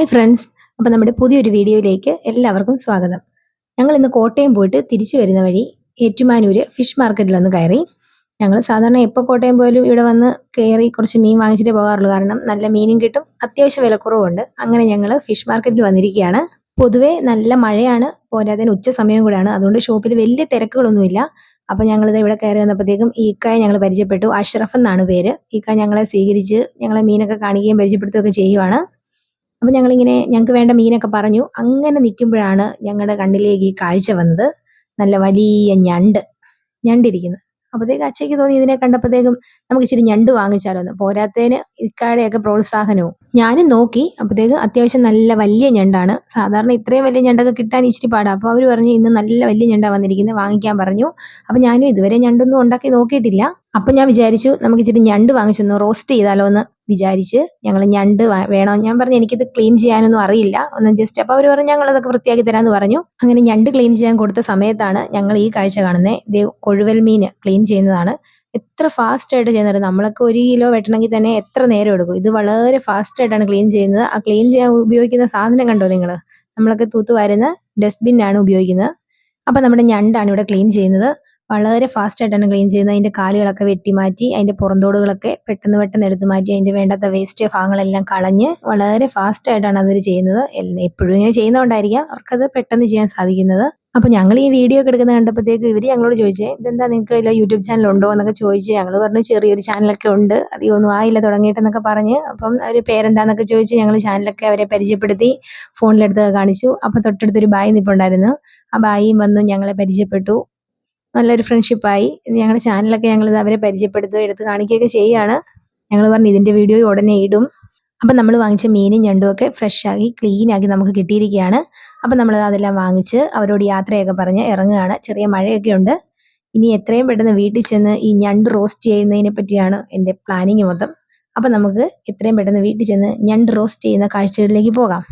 Hi friends അപ്പോൾ നമ്മുടെ പുതിയൊരു വീഡിയോയിലേക്ക് എല്ലാവർക്കും സ്വാഗതം. ഞങ്ങൾ ഇന്ന് കോട്ടയം പോയിട്ട് തിരിച്ചു വരുന്ന വഴി ഏറ്റുമാനൂര് ഫിഷ് മാർക്കറ്റിൽ ഒന്ന് കയറി. ഞങ്ങൾ സാധാരണ എപ്പോൾ കോട്ടയം പോയാലും ഇവിടെ വന്ന് കയറി കുറച്ച് മീൻ വാങ്ങിച്ചിട്ട് പോകാറുള്ളൂ. കാരണം നല്ല മീനും കിട്ടും അത്യാവശ്യം വിലക്കുറവുണ്ട് അങ്ങനെ ഞങ്ങൾ ഫിഷ് മാർക്കറ്റിൽ വന്നിരിക്കുകയാണ്. പൊതുവേ നല്ല മഴയാണ് പോരാതെ ഉച്ച സമയം കൂടെയാണ്. അതുകൊണ്ട് ഷോപ്പിൽ വലിയ തിരക്കുകളൊന്നുമില്ല. അപ്പോൾ ഞങ്ങളിത് ഇവിടെ കയറി വന്നപ്പോഴത്തേക്കും ഈ ഇക്കായെ ഞങ്ങൾ പരിചയപ്പെട്ടു. അഷ്റഫ് എന്നാണ് പേര്. ഈക്കായ ഞങ്ങളെ സ്വീകരിച്ച് ഞങ്ങളെ മീനൊക്കെ കാണിക്കുകയും പരിചയപ്പെടുത്തുകയൊക്കെ ചെയ്യുവാണ്. അപ്പം ഞങ്ങളിങ്ങനെ ഞങ്ങൾക്ക് വേണ്ട മീനൊക്കെ പറഞ്ഞു. അങ്ങനെ നിൽക്കുമ്പോഴാണ് ഞങ്ങളുടെ കണ്ണിലേക്ക് ഈ കാഴ്ച വന്നത്. നല്ല വലിയ ഞണ്ട്. ഞണ്ടിരിക്കുന്നത് അപ്പോഴത്തേക്ക് അച്ഛയ്ക്ക് തോന്നി ഇതിനെ കണ്ടപ്പോഴത്തേക്കും നമുക്ക് ഇച്ചിരി ഞണ്ട് വാങ്ങിച്ചാലോ എന്ന്. പോരാത്തതിന് പ്രോത്സാഹനവും. ഞാനും നോക്കി. അപ്പോഴത്തേക്ക് അത്യാവശ്യം നല്ല വലിയ ഞണ്ടാണ്. സാധാരണ ഇത്രയും വലിയ ഞണ്ടൊക്കെ കിട്ടാൻ ഇച്ചിരി പാടാണ് അപ്പോൾ അവർ പറഞ്ഞു ഇന്ന് നല്ല വലിയ ഞണ്ടാണ് വന്നിരിക്കുന്നത് വാങ്ങിക്കാൻ പറഞ്ഞു. അപ്പോൾ ഞാനും ഇതുവരെ ഞണ്ടൊന്നും ഉണ്ടാക്കി നോക്കിയിട്ടില്ല. അപ്പം ഞാൻ വിചാരിച്ചു നമുക്ക് ഇച്ചിരി ഞണ്ട് വാങ്ങിച്ചൊന്ന് റോസ്റ്റ് ചെയ്താലോ എന്ന്. വിചാരിച്ച് ഞങ്ങൾ ഞണ്ട് വേണോ? ഞാൻ പറഞ്ഞു എനിക്കിത് ക്ലീൻ ചെയ്യാനൊന്നും അറിയില്ല. ഒന്ന് ജസ്റ്റ് അപ്പോൾ അവർ പറഞ്ഞു ഞങ്ങൾ അതൊക്കെ വൃത്തിയാക്കി തരാമെന്ന് പറഞ്ഞു. അങ്ങനെ ഞണ്ട് ക്ലീൻ ചെയ്യാൻ കൊടുത്ത സമയത്താണ് ഞങ്ങൾ ഈ കാഴ്ച കാണുന്നത് ഇത് കൊഴുവൽ മീൻ ക്ലീൻ ചെയ്യുന്നതാണ്. എത്ര ഫാസ്റ്റ് ആയിട്ട് ചെയ്യുന്നത് നമ്മളൊക്കെ ഒരു കിലോ വെട്ടണമെങ്കിൽ തന്നെ എത്ര നേരം എടുക്കും? ഇത് വളരെ ഫാസ്റ്റ് ആയിട്ടാണ് ക്ലീൻ ചെയ്യുന്നത്. ആ ക്ലീൻ ചെയ്യാൻ ഉപയോഗിക്കുന്ന സാധനം കണ്ടോ നിങ്ങൾ നമ്മളൊക്കെ തൂത്ത് വരുന്ന ആണ് ഉപയോഗിക്കുന്നത്. അപ്പം നമ്മുടെ ഞണ്ടാണ് ഇവിടെ ക്ലീൻ ചെയ്യുന്നത്. വളരെ ഫാസ്റ്റ് ആയിട്ടാണ് ക്ലീൻ ചെയ്യുന്നത്. അതിന്റെ കാലുകളൊക്കെ വെട്ടി മാറ്റി അതിന്റെ പുറന്തോടുകളൊക്കെ പെട്ടെന്ന് പെട്ടെന്ന് എടുത്ത് മാറ്റി അതിന്റെ വേണ്ടാത്ത വേസ്റ്റ് ഭാഗങ്ങളെല്ലാം കളഞ്ഞ് വളരെ ഫാസ്റ്റ് ആയിട്ടാണ് ചെയ്യുന്നത്. എപ്പോഴും ഇങ്ങനെ ചെയ്യുന്നതുകൊണ്ടായിരിക്കാം അവർക്കത് പെട്ടെന്ന് ചെയ്യാൻ സാധിക്കുന്നത്. അപ്പോൾ ഞങ്ങൾ ഈ വീഡിയോ ഒക്കെ എടുക്കുന്നത് കണ്ടപ്പോഴത്തേക്ക് ഇവർ ഞങ്ങളോട് ചോദിച്ചേ ഇതെന്താ നിങ്ങൾക്ക് ഇല്ല യൂട്യൂബ് ചാനൽ ഉണ്ടോ? എന്നൊക്കെ ചോദിച്ച് ഞങ്ങൾ പറഞ്ഞു ചെറിയൊരു ചാനലൊക്കെ ഉണ്ട്. അധികം ഒന്നും ആയില്ല തുടങ്ങിയിട്ടെന്നൊക്കെ പറഞ്ഞ്. അപ്പം അവർ പേരെന്താന്നൊക്കെ ചോദിച്ച് ഞങ്ങൾ ചാനലൊക്കെ അവരെ പരിചയപ്പെടുത്തി ഫോണിലെടുത്ത് കാണിച്ചു. അപ്പൊ തൊട്ടടുത്തൊരു ബായി നിപ്പുണ്ടായിരുന്നു. ആ ബായിയും വന്ന് ഞങ്ങളെ പരിചയപ്പെട്ടു. നല്ലൊരു ഫ്രണ്ട്ഷിപ്പായി ഞങ്ങളുടെ ചാനലൊക്കെ ഞങ്ങൾ അവരെ പരിചയപ്പെടുത്തുകയും എടുത്ത് കാണിക്കുകയൊക്കെ ചെയ്യുകയാണ് ഞങ്ങൾ പറഞ്ഞു ഇതിന്റെ വീഡിയോ ഉടനെ ഇടും. അപ്പം നമ്മൾ വാങ്ങിച്ച മീനും ഞണ്ടുമൊക്കെ ഫ്രഷാക്കി ക്ലീനാക്കി നമുക്ക് കിട്ടിയിരിക്കുകയാണ്. അപ്പം നമ്മൾ അതെല്ലാം വാങ്ങിച്ച് അവരോട് യാത്രയൊക്കെ പറഞ്ഞ് ഇറങ്ങുകയാണ്. ചെറിയ മഴയൊക്കെ ഉണ്ട്. ഇനി എത്രയും പെട്ടെന്ന് വീട്ടിൽ ചെന്ന് ഈ ഞണ്ട് റോസ്റ്റ് ചെയ്യുന്നതിനെ പറ്റിയാണ് എന്റെ പ്ലാനിങ് മൊത്തം. അപ്പം നമുക്ക് എത്രയും പെട്ടെന്ന് വീട്ടിൽ ചെന്ന് ഞണ്ട് റോസ്റ്റ് ചെയ്യുന്ന കാഴ്ചകളിലേക്ക് പോകാം.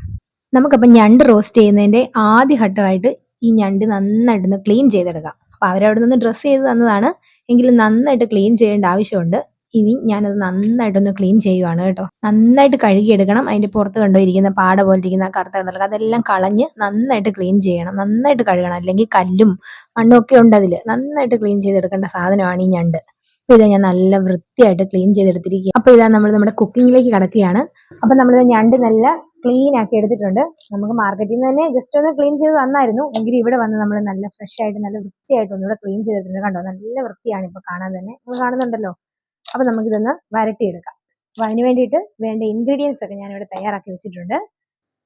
നമുക്കപ്പം ഞണ്ട് റോസ്റ്റ് ചെയ്യുന്നതിന്റെ ആദ്യ ഘട്ടമായിട്ട് ഈ ഞണ്ട് നന്നായിട്ടൊന്ന് ക്ലീൻ ചെയ്തെടുക്കാം. അപ്പോൾ അവരവിടെ നിന്ന് ഡ്രസ്സ് ചെയ്ത് തന്നതാണ്. എങ്കിലും നന്നായിട്ട് ക്ലീൻ ചെയ്യേണ്ട ആവശ്യമുണ്ട്. ഇനി ഞാനത് നന്നായിട്ടൊന്ന് ക്ലീൻ ചെയ്യുവാണ് കേട്ടോ. നന്നായിട്ട് കഴുകിയെടുക്കണം. അതിന്റെ പുറത്ത് കണ്ടോ ഇരിക്കുന്ന പാട പോലെ ഇരിക്കുന്ന കറുത്ത കണ്ടല്ലോ. അതെല്ലാം കളഞ്ഞ് നന്നായിട്ട് ക്ലീൻ ചെയ്യണം. നന്നായിട്ട് കഴുകണം. അല്ലെങ്കിൽ കല്ലും മണ്ണും ഒക്കെ ഉണ്ട് അതിൽ നന്നായിട്ട് ക്ലീൻ ചെയ്തെടുക്കേണ്ട സാധനമാണ് ഈ ഞണ്ട്. അപ്പൊ ഇതാ ഞാൻ നല്ല വൃത്തിയായിട്ട് ക്ലീൻ ചെയ്തെടുത്തിരിക്കുക അപ്പൊ ഇതാ നമ്മൾ നമ്മുടെ കുക്കിങ്ങിലേക്ക് കടക്കുകയാണ്. അപ്പൊ നമ്മൾ ഞണ്ട് നല്ല ക്ലീൻ ആക്കി എടുത്തിട്ടുണ്ട്. നമുക്ക് മാർക്കറ്റിൽ നിന്ന് തന്നെ ജസ്റ്റ് ഒന്ന് ക്ലീൻ ചെയ്ത് തന്നായിരുന്നു. എങ്കിലും ഇവിടെ വന്ന് നമ്മൾ നല്ല ഫ്രഷ് ആയിട്ട് നല്ല വൃത്തിയായിട്ട് ഒന്നുകൂടെ ക്ലീൻ ചെയ്തിട്ടുണ്ട് കണ്ടോ? നല്ല വൃത്തിയാണ് ഇപ്പൊ കാണാൻ തന്നെ. നിങ്ങൾ കാണുന്നുണ്ടല്ലോ? അപ്പൊ നമുക്കിതൊന്ന് വരട്ടിയെടുക്കാം. അപ്പൊ അതിന് വേണ്ടിയിട്ട് വേണ്ട ഇൻഗ്രീഡിയൻസ് ഒക്കെ ഞാൻ ഞാനിവിടെ തയ്യാറാക്കി വെച്ചിട്ടുണ്ട്.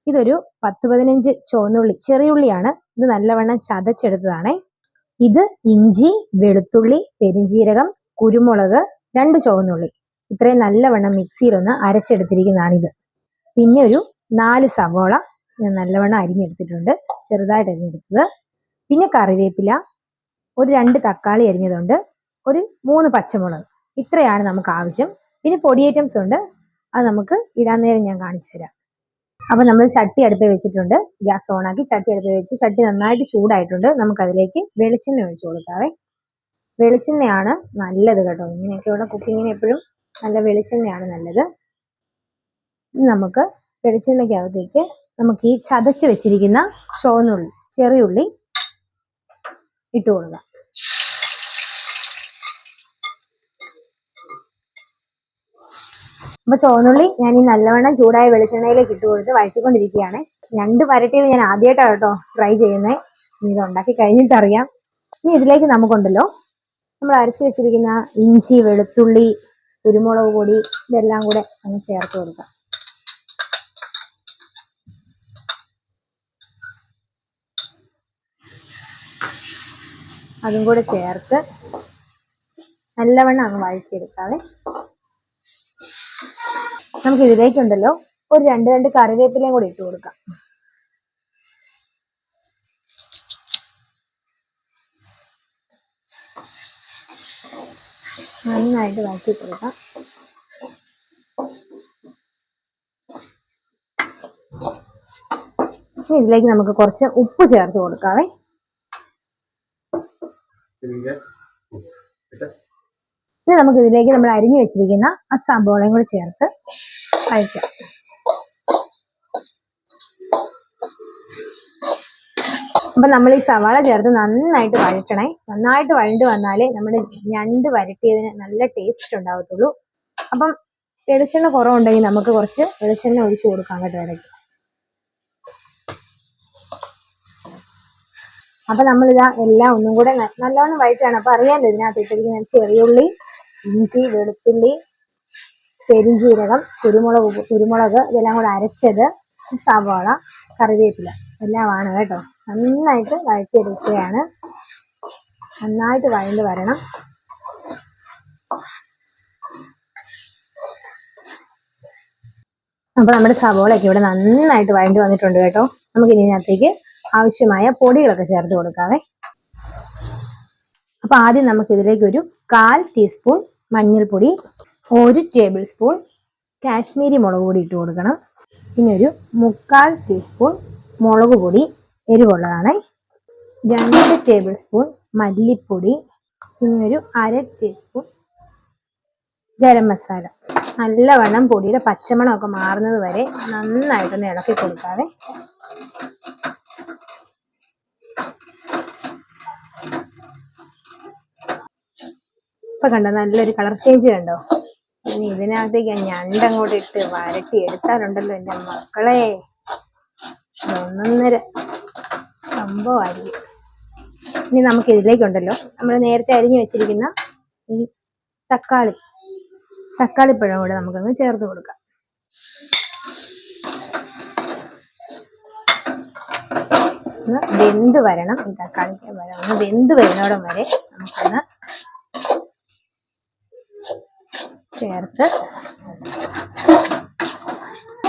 ഇതൊരു പത്ത് പതിനഞ്ച് ചുവന്നുള്ളി ചെറിയ ഉള്ളിയാണ് ഇത് നല്ലവണ്ണം ചതച്ചെടുത്തതാണേ. ഇത് ഇഞ്ചി വെളുത്തുള്ളി പെരിഞ്ജീരകം കുരുമുളക് രണ്ട് ചുവന്നുള്ളി. ഇത്രയും നല്ലവണ്ണം മിക്സിയിൽ മിക്സിയിലൊന്ന് അരച്ചെടുത്തിരിക്കുന്നതാണിത്. പിന്നെ ഒരു നാല് സവോള ഞാൻ നല്ലവണ്ണം അരിഞ്ഞെടുത്തിട്ടുണ്ട്. ചെറുതായിട്ട് അരിഞ്ഞെടുത്തത്. പിന്നെ കറിവേപ്പില ഒരു രണ്ട് തക്കാളി അരിഞ്ഞതുണ്ട്. ഒരു മൂന്ന് പച്ചമുളക്. ഇത്രയാണ് നമുക്ക് ആവശ്യം. പിന്നെ പൊടി ഐറ്റംസ് ഉണ്ട്. അത് നമുക്ക് ഇടാൻ നേരം ഞാൻ കാണിച്ചു തരാം. അപ്പം നമ്മൾ ചട്ടി അടുപ്പേ വെച്ചിട്ടുണ്ട്. ഗ്യാസ് ഓണാക്കി ചട്ടി അടുപ്പേ വെച്ചു. ചട്ടി നന്നായിട്ട് ചൂടായിട്ടുണ്ട്. നമുക്കതിലേക്ക് വെളിച്ചെണ്ണ ഒഴിച്ചു കൊടുക്കാവേ. വെളിച്ചെണ്ണയാണ് നല്ലത് കേട്ടോ. ഇങ്ങനെയൊക്കെയുള്ള കുക്കിങ്ങിന് എപ്പോഴും നല്ല വെളിച്ചെണ്ണയാണ് നല്ലത്. നമുക്ക് വെളിച്ചെണ്ണയ്ക്കകത്തേക്ക് നമുക്ക് ഈ ചതച്ച് വെച്ചിരിക്കുന്ന ചുവന്നുള്ളി ചെറിയുള്ളി ഇട്ട് കൊടുക്കാം. അപ്പൊ ചുവന്നുള്ളി ഞാൻ ഈ നല്ലവണ്ണം ചൂടായ വെളിച്ചെണ്ണയിലേക്ക് ഇട്ട് കൊടുത്ത് വഴറ്റിക്കൊണ്ടിരിക്കുകയാണ്. ഞണ്ട് വരട്ടിയത് ഞാൻ ആദ്യമായിട്ടാണ് കേട്ടോ ഫ്രൈ ചെയ്യുന്നത് ഇനി ഇത് ഉണ്ടാക്കി കഴിഞ്ഞിട്ടറിയാം. ഇനി ഇതിലേക്ക് നമുക്കുണ്ടല്ലോ നമ്മൾ അരച്ച് വെച്ചിരിക്കുന്ന ഇഞ്ചി വെളുത്തുള്ളി കുരുമുളക് പൊടി ഇതെല്ലാം കൂടെ അങ്ങ് ചേർത്ത് കൊടുക്കാം. അതും കൂടെ ചേർത്ത് നല്ലവണ്ണം അങ്ങ് വഴറ്റിയെടുക്കാവേ. നമുക്ക് ഇതിലേക്കുണ്ടല്ലോ ഒരു രണ്ട് രണ്ട് കറിവേപ്പിലയും കൂടി ഇട്ട് കൊടുക്കാം. നന്നായിട്ട് വഴറ്റി കൊടുക്കാം ഇതിലേക്ക് നമുക്ക് കുറച്ച് ഉപ്പ് ചേർത്ത് കൊടുക്കാവേ. ഇനി നമുക്ക് ഇതിലേക്ക് നമ്മൾ അരിഞ്ഞു വെച്ചിരിക്കുന്ന ആ സംഭവങ്ങൾ കൂടി ചേർത്ത് കഴിക്കാം അപ്പൊ നമ്മൾ ഈ സവാള ചേർത്ത് നന്നായിട്ട് വഴറ്റണേ. നന്നായിട്ട് വഴണ്ട് വന്നാലേ നമ്മുടെ ഞണ്ട് വരട്ടിയതിന് നല്ല ടേസ്റ്റ് ഉണ്ടാവത്തുള്ളൂ. അപ്പം വെളിച്ചെണ്ണ കുറവുണ്ടെങ്കിൽ നമുക്ക് കുറച്ച് വെളിച്ചെണ്ണ ഒഴിച്ചു കൊടുക്കാം കേട്ടോ ഇടയ്ക്ക്. അപ്പൊ നമ്മളിതാ എല്ലാം ഒന്നും കൂടെ നല്ലോണം വഴറ്റാണ്. അപ്പൊ അറിയാമല്ലോ ഇതിനകത്ത് ഇട്ടിരിക്കുന്ന ചെറിയുള്ളി ഇഞ്ചി വെളുത്തുള്ളി പെരിഞ്ചീരകം കുരുമുളക് കുരുമുളക് ഇതെല്ലാം കൂടെ അരച്ചത് സവാള കറിവേപ്പില. എല്ലാമാണ് കേട്ടോ. നന്നായിട്ട് വഴറ്റിയെടുക്കുകയാണ്. നന്നായിട്ട് വഴണ്ട് വരണം. അപ്പൊ നമ്മുടെ സവോളയൊക്കെ ഇവിടെ നന്നായിട്ട് വഴണ്ടി വന്നിട്ടുണ്ട് കേട്ടോ. നമുക്ക് ഇതിനകത്തേക്ക് ആവശ്യമായ പൊടികളൊക്കെ ചേർത്ത് കൊടുക്കാവേ. അപ്പോൾ ആദ്യം നമുക്ക് ഇതിലേക്ക് ഒരു കാൽ ടീസ്പൂൺ മഞ്ഞൾപ്പൊടി ഒരു ടേബിൾ സ്പൂൺ കാശ്മീരി മുളക് പൊടി ഇട്ട് കൊടുക്കണം. പിന്നെ ഒരു മുക്കാൽ ടീസ്പൂൺ മുളക് പൊടി എരിവുള്ളതാണ്. രണ്ട് ടേബിൾ സ്പൂൺ മല്ലിപ്പൊടി പിന്നെ ഒരു അര ടീസ്പൂൺ ഗരം മസാല. നല്ലവണ്ണം പൊടിയുടെ പച്ചമണമൊക്കെ മാറുന്നത് വരെ നന്നായിട്ടൊന്ന് ഇളക്കി കൊടുക്കാവേ. ഇപ്പൊ കണ്ടോ നല്ലൊരു കളർ ചേഞ്ച് കണ്ടോ? ഇനി ഇതിനകത്തേക്ക് ഞണ്ടങ്ങോട്ട് ഇട്ട് വരട്ടി എടുത്താലുണ്ടല്ലോ എന്റെ മക്കളെ. ഒന്നൊന്നര. സംഭവമായിരിക്കും. ഇനി നമുക്ക് ഇതിലേക്കുണ്ടല്ലോ. നമ്മൾ നേരത്തെ അരിഞ്ഞു വെച്ചിരിക്കുന്ന ഈ തക്കാളി തക്കാളിപ്പഴം കൂടെ നമുക്കൊന്ന് ചേർത്ത് കൊടുക്കാം. ഒന്ന് വെന്ത് വരണം. ഈ തക്കാളിക്ക് വരണം ഒന്ന് വെന്ത് വരുന്നോടം വരെ നമുക്കൊന്ന് ചേർത്ത്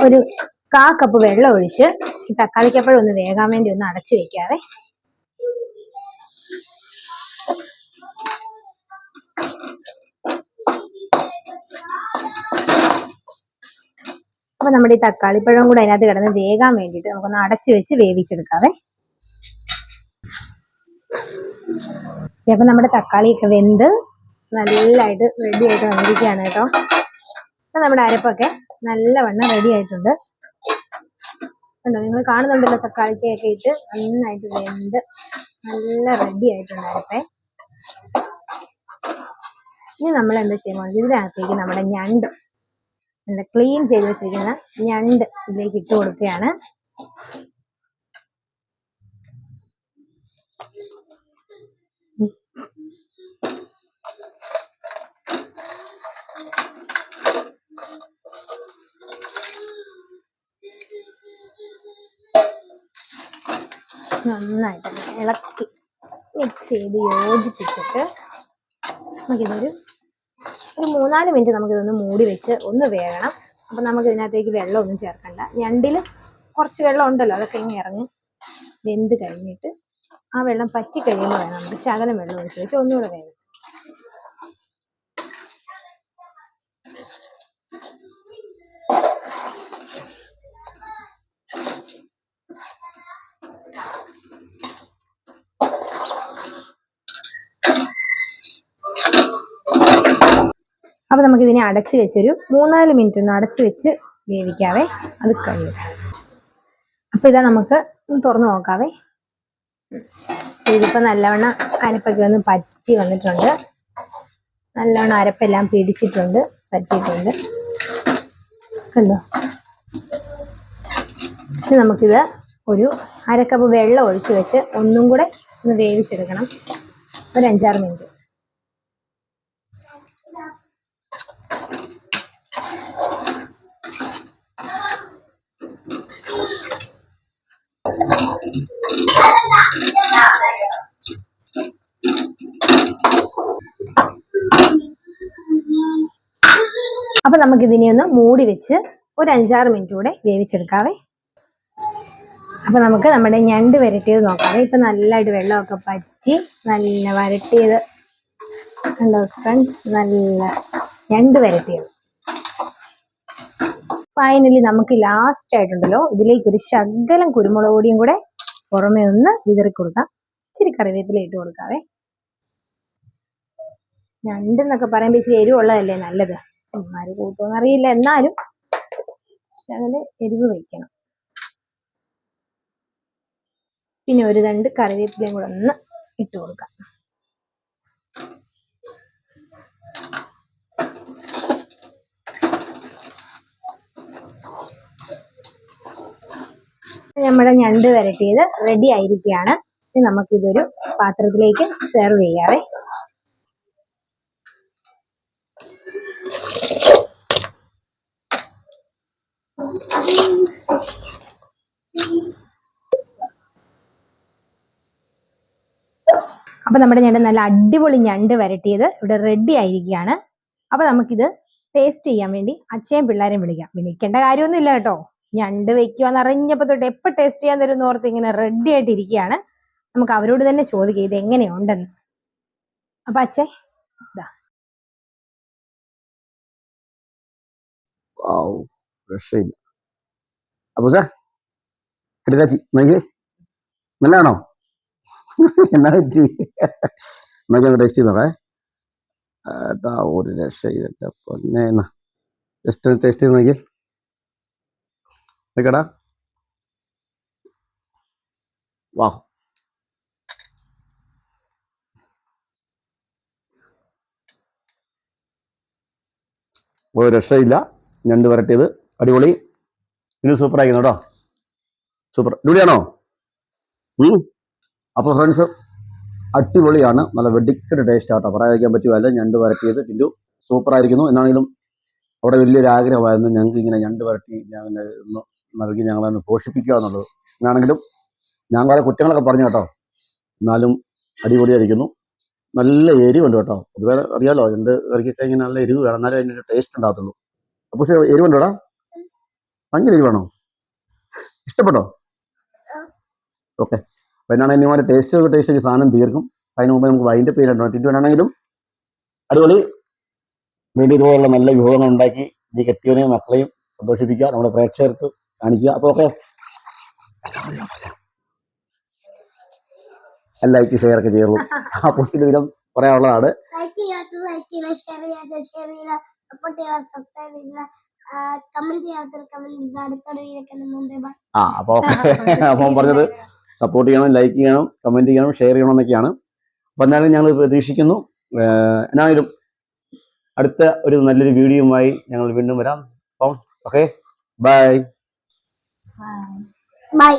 ഒരു കാ കപ്പ് വെള്ളം ഒഴിച്ച് ഈ തക്കാളിക്കപ്പഴം ഒന്ന് വേകാൻ വേണ്ടി ഒന്ന് അടച്ചു വെക്കാവേ. അപ്പൊ നമ്മുടെ ഈ തക്കാളിപ്പഴം കൂടെ അതിനകത്ത് കിടന്ന് വേകാൻ വേണ്ടിയിട്ട് നമുക്കൊന്ന് അടച്ചു വെച്ച് വേവിച്ചെടുക്കാവേ. അപ്പൊ നമ്മുടെ തക്കാളിയൊക്കെ വെന്ത് നല്ലതായിട്ട് റെഡി ആയിട്ട് വന്നിരിക്കുകയാണ് കേട്ടോ. അപ്പൊ നമ്മുടെ അരപ്പൊക്കെ നല്ലവണ്ണം റെഡി ആയിട്ടുണ്ട്. കണ്ടോ നിങ്ങൾ കാണുന്നുണ്ടല്ലോ തക്കാളിക്കൊക്കെ ഇട്ട് നന്നായിട്ട് വെന്ത് നല്ല റെഡി ആയിട്ടുണ്ടായിരുന്നേ. ഇനി നമ്മൾ എന്താ ചെയ്യുമ്പോൾ ഇതിനകത്തേക്ക് നമ്മുടെ ഞണ്ട്. നല്ല ക്ലീൻ ചെയ്ത് വെച്ചിരിക്കുന്ന ഞണ്ട് ഇതിലേക്ക് ഇട്ട് കൊടുക്കുകയാണ്. നന്നായിട്ട് ഇളക്കി മിക്സ് ചെയ്ത് യോജിപ്പിച്ചിട്ട് നമുക്കിതൊരു ഒരു മൂന്നാൽ മിനിറ്റ് നമുക്കിതൊന്ന് മൂടി വെച്ച് ഒന്ന് വേകണം. അപ്പം നമുക്ക് ഇതിനകത്തേക്ക് വെള്ളമൊന്നും ചേർക്കണ്ട. ഞണ്ടിൽ കുറച്ച് വെള്ളം ഉണ്ടല്ലോ അതൊക്കെ ഇങ്ങനെ ഇറങ്ങി വെന്ത് കഴിഞ്ഞിട്ട് ആ വെള്ളം പറ്റി കഴിയുമ്പോൾ വേണം. നമുക്ക് ശകലം വെള്ളം ഒഴിച്ച് വെച്ച് ഒന്നുകൂടെ വേണം അപ്പൊ നമുക്ക് ഇതിനെ അടച്ചു വെച്ചൊരു മൂന്നാൽ മിനിറ്റ് ഒന്ന് അടച്ചു വെച്ച് വേവിക്കാവേ. അത് കഴിയും. അപ്പോൾ ഇതാ നമുക്ക് തുറന്ന് നോക്കാവേ. ഇതിപ്പോൾ നല്ലവണ്ണം അരപ്പൊക്കെ ഒന്ന് പറ്റി വന്നിട്ടുണ്ട്. നല്ലവണ്ണം അരപ്പെല്ലാം പിടിച്ചിട്ടുണ്ട് പറ്റിയിട്ടുണ്ട്. കണ്ടോ? ഇനി നമുക്കിത് ഒരു അരക്കപ്പ് വെള്ളം ഒഴിച്ച് വെച്ച് ഒന്നും കൂടെ ഒന്ന് വേവിച്ചെടുക്കണം. ഒരു അഞ്ചാറ് മിനിറ്റ്. അപ്പൊ നമുക്ക് ഇതിനെ ഒന്ന് മൂടി വെച്ച് ഒരു അഞ്ചാറ് മിനിറ്റ് കൂടെ വേവിച്ചെടുക്കാവേ. അപ്പൊ നമുക്ക് നമ്മുടെ ഞണ്ട് വരട്ടിയത് നോക്കാവേ. ഇപ്പൊ നല്ലതായിട്ട് വെള്ളമൊക്കെ പറ്റി നല്ല വരട്ടിയത്. കണ്ടോ ഫ്രണ്ട്സ് നല്ല ഞണ്ട് വരട്ടിയത്. ഫൈനലി നമുക്ക് ലാസ്റ്റ് ആയിട്ടുണ്ടല്ലോ. ഇതിലേക്ക് ഒരു ശകലം കുരുമുളക് പൊടിയും കൂടെ പുറമെ ഒന്ന് വിതറി കൊടുക്കാം. ഇച്ചിരി കറിവേപ്പില ഇട്ട് കൊടുക്കാവേ. ഞണ്ടെന്നൊക്കെ പറയുമ്പോൾ ഇച്ചിരി എരിവുള്ളതല്ലേ നല്ലത്? ആര് കൂട്ടുമെന്ന് അറിയില്ല. എന്നാലും ശകലം എരിവ് വയ്ക്കണം. പിന്നെ ഒരു രണ്ട് കറിവേപ്പിലയും കൂടെ ഒന്ന് ഇട്ട് കൊടുക്കാം. നമ്മുടെ ഞണ്ട് വരട്ടിയത് റെഡി ആയിരിക്കുകയാണ്. ഇനി നമുക്കിതൊരു പാത്രത്തിലേക്ക് സെർവ് ചെയ്യാവേ. അപ്പൊ നമ്മുടെ ഞണ്ട് നല്ല അടിപൊളി ഞണ്ട് വരട്ടിയത് ഇവിടെ റെഡി ആയിരിക്കുകയാണ്. അപ്പൊ നമുക്കിത് ടേസ്റ്റ് ചെയ്യാൻ വേണ്ടി അച്ഛയും പിള്ളേരെയും വിളിക്കാം. വിളിക്കേണ്ട കാര്യമൊന്നുമില്ല കേട്ടോ. ഞണ്ട് വെക്കുവാന്ന് അറിഞ്ഞപ്പോ തൊട്ട് എപ്പോ ടേസ്റ്റ് ചെയ്യാൻ തരും ഓർത്ത് ഇങ്ങനെ റെഡി ആയിട്ടിരിക്കുകയാണ്. നമുക്ക് അവരോട് തന്നെ ചോദിക്കാം ഇത് എങ്ങനെയുണ്ടെന്ന്. അപ്പൊ അച്ഛേ ഇതാ. എന്നാ പറ്റി? നോക്കി ഒന്ന് ടേസ്റ്റ് ചെയ്ത് നോക്കേ ഏട്ടാ ഒരു രക്ഷയില്ല എന്റെ ജസ്റ്റ് ഒന്ന് ടേസ്റ്റ് ചെയ്ത് നോക്കി നോക്കടാ. വാ. ഒരു രക്ഷയില്ല. ഞണ്ട് വരട്ടിയത്. അടിപൊളി. ഇനി സൂപ്പർ ആയിരുന്നു കേട്ടോ. സൂപ്പർ അടിപൊളിയാണോ? അപ്പോൾ അപ്പൊ ഫ്രണ്ട്സ് അടിപൊളിയാണ്. നല്ല വെടിക്കുന്ന ടേസ്റ്റ് ആട്ടോ. പറയാതിരിക്കാൻ പറ്റുമല്ല ഞണ്ട് വരട്ടിയത് സൂപ്പർ ആയിരിക്കുന്നു. എന്നാണെങ്കിലും അവിടെ വലിയൊരു ആഗ്രഹമായിരുന്നു ഞങ്ങൾക്ക് ഇങ്ങനെ ഞണ്ട് വരട്ടി ഞാൻ ഒന്ന് നൽകി ഞങ്ങളൊന്ന് പോഷിപ്പിക്കുക എന്നുള്ളത്. എന്നാണെങ്കിലും ഞാൻ കുറെ കുറ്റങ്ങളൊക്കെ പറഞ്ഞു കേട്ടോ. എന്നാലും അടിപൊളിയായിരിക്കുന്നു. നല്ല എരിവുണ്ട് കേട്ടോ. പൊതുവേ അറിയാലോ എന്റെ കറിക്കൊക്കെ ഇങ്ങനെ നല്ല എരിവ് വേണം. എന്നാലേ അതിന്റെ ടേസ്റ്റ് ഉണ്ടാകത്തുള്ളൂ. അപ്പൊ പക്ഷേ എരിവുണ്ടോടാ? ഭയങ്കര എരിവാണോ? ഇഷ്ടപ്പെട്ടോ? ഓക്കെ. അപ്പൊ എന്നാണ് ഇനി ടേസ്റ്റ് ടേസ്റ്റ് സാധനം തീർക്കും. അതിന് മുമ്പ് നമുക്ക് വൈന്റെ പേരുണ്ടോ. ടിറ്റ് വേണമെങ്കിലും അടിപൊളി. വീണ്ടും ഇതുപോലുള്ള നല്ല വിഭവങ്ങൾ ഉണ്ടാക്കി. ഈ കെട്ടിയവനെയും മക്കളെയും സന്തോഷിപ്പിക്കുക. നമ്മുടെ പ്രേക്ഷകർക്ക് കാണിക്കുക. അപ്പൊ ഓക്കെ. ലൈക്ക് ഷെയർ ഒക്കെ ചെയ്യുള്ളൂ ആ പോസ്റ്റിൽ ഇതിലും പറയാനുള്ളതാണ്. ആ അപ്പോൾ അപ്പം പറഞ്ഞത് സപ്പോർട്ട് ചെയ്യണം ലൈക്ക് ചെയ്യണം കമന്റ് ചെയ്യണം ഷെയർ ചെയ്യണം എന്നൊക്കെയാണ്. അപ്പം എന്നാലും ഞങ്ങൾ പ്രതീക്ഷിക്കുന്നു. എന്നാണെങ്കിലും അടുത്ത ഒരു നല്ലൊരു വീഡിയോയുമായി ഞങ്ങൾ വീണ്ടും വരാം. അപ്പം ഓക്കെ ബൈ ബൈ